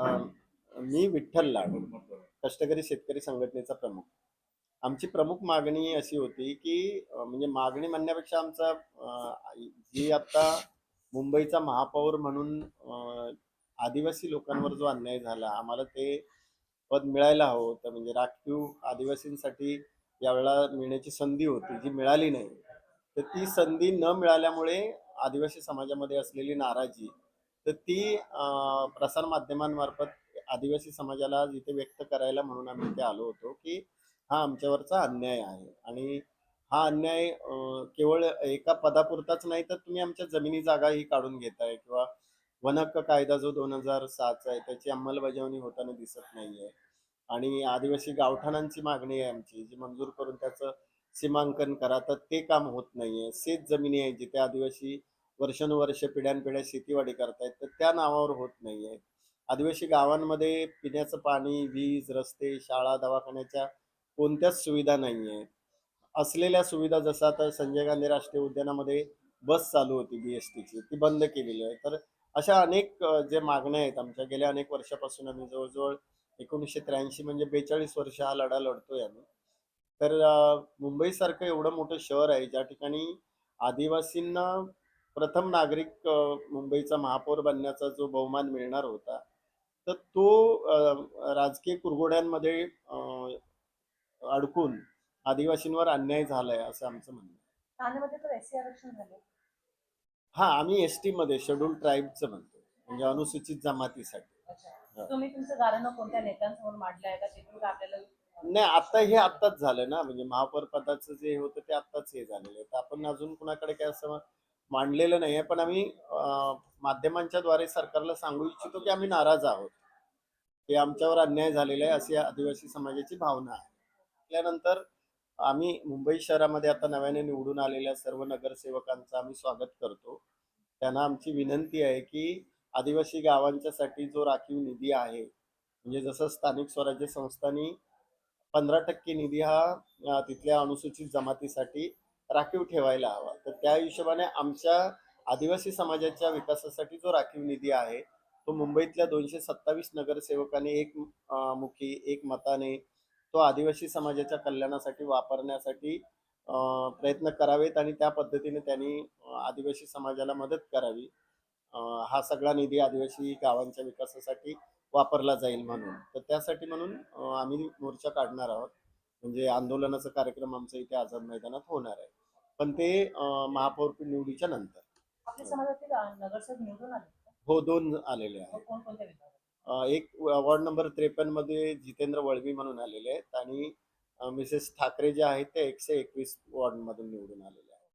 मी विठ्ठल लाडू कष्टकरी शेतकरी संघटनेचा प्रमुख. आमची प्रमुख मागणी अशी होती की म्हणजे मागणी म्हणण्यापेक्षा आमचा जी आता मुंबईचा महापौर म्हणून आदिवासी लोकांवर जो अन्याय झाला आम्हाला ते पद मिळायला हवं होतं. म्हणजे राखीव आदिवासींसाठी यावेळेला मिळण्याची संधी होती जी मिळाली नाही. तर ती संधी न मिळाल्यामुळे आदिवासी समाजामध्ये असलेली नाराजी तर ती प्रसारमाध्यमांमार्फत आदिवासी समाजाला जिथे व्यक्त करायला म्हणून आम्ही इथे आलो होतो की हा आमच्यावरचा अन्याय आहे. आणि हा अन्याय केवळ एका पदापुरताच नाही तर तुम्ही आमच्या जमिनी जागा ही काढून घेताय किंवा वनहक्क कायदा जो दोन हजार सातचा आहे त्याची अंमलबजावणी होताना दिसत नाहीये. आणि आदिवासी गावठाणांची मागणी आहे आमची जी मंजूर करून त्याचं सीमांकन करा तर ते काम होत नाहीये. शेत जमिनी आहे जिथे आदिवासी वर्षानुवर्ष पिढ्यानपिढ्या शेतीवाडी करतायत तर त्या नावावर होत नाहीये. आदिवासी गावांमध्ये पिण्याचं पाणी वीज रस्ते शाळा दवाखान्याच्या कोणत्याच सुविधा नाही आहेत असलेल्या सुविधा जसं आता संजय गांधी राष्ट्रीय उद्यानामध्ये बस चालू होती बी एस टीची ती बंद केलेली आहे. तर अशा अनेक जे मागण्या आहेत आमच्या गेल्या अनेक वर्षापासून आम्ही जवळजवळ एकोणीसशे त्र्याऐंशी म्हणजे बेचाळीस वर्ष हा लढा लढतोय आम्ही. तर मुंबईसारखं एवढं मोठं शहर आहे ज्या ठिकाणी आदिवासींना प्रथम नागरिक मुंबईचा महापौर बनण्याचा जो बहुमान मिळणार होता तर तो राजकीय कुरघोड्यांमध्ये अडकून आदिवासींवर अन्याय झालाय असं आमचं म्हणणं हा आम्ही एस टी मध्ये शेड्यूल ट्राईबचं म्हणतो म्हणजे अनुसूचित जमातीसाठी. अच्छा. तुम्ही तुमचं गाणं कोणत्या नेत्यांसमोर मांडलं आहे? का तिथून का आपल्याला नाही आता हे आत्ताच झालं ना म्हणजे महापौर पदाचं जे होतं ते आत्ताच हे झालेलं आहे. तर आपण अजून कुणाकडे काय असं मांडलेलं नाही आहे पण आम्ही माध्यमांच्या द्वारे सरकारला सांगू इच्छितो की आम्ही नाराज आहोत. की आमच्यावर अन्याय झालेला आहे अशी आदिवासी समाजाची भावना आहे. त्यानंतर आम्ही मुंबई शहरामध्ये आता नव्याने निवडून आलेल्या सर्व नगरसेवकांचं आम्ही स्वागत करतो. त्यांना आमची विनंती आहे की आदिवासी गावांच्यासाठी जो राखीव निधी आहे म्हणजे जसं स्थानिक स्वराज्य संस्थांनी पंधरा टक्के निधी हा तिथल्या अनुसूचित जमातीसाठी राखीव ठेवायला हवा. तर त्या हिशोबाने आमच्या आदिवासी समाजाच्या विकासासाठी जो राखीव निधी आहे तो मुंबईतल्या दोनशे सत्तावीस नगरसेवकांनी एक मुखी एक मताने तो आदिवासी समाजाच्या कल्याणासाठी वापरण्यासाठी प्रयत्न करावेत आणि त्या पद्धतीने त्यांनी आदिवासी समाजाला मदत करावी. हा सगळा निधी आदिवासी गावांच्या विकासासाठी वापरला जाईल म्हणून. तर त्यासाठी म्हणून आम्ही मोर्चा काढणार आहोत. म्हणजे आंदोलनाचा कार्यक्रम आमचा इथे आझाद मैदानात होणार आहे. पण ते महापौर निवडीच्या नंतर? हो दोन आलेले आहेत. एक वॉर्ड नंबर त्रेपन्नमध्ये जितेंद्र वळवी म्हणून आलेले आहेत आणि मिसेस ठाकरे जे आहेत ते एकशे एकवीस वॉर्ड मधून निवडून आलेले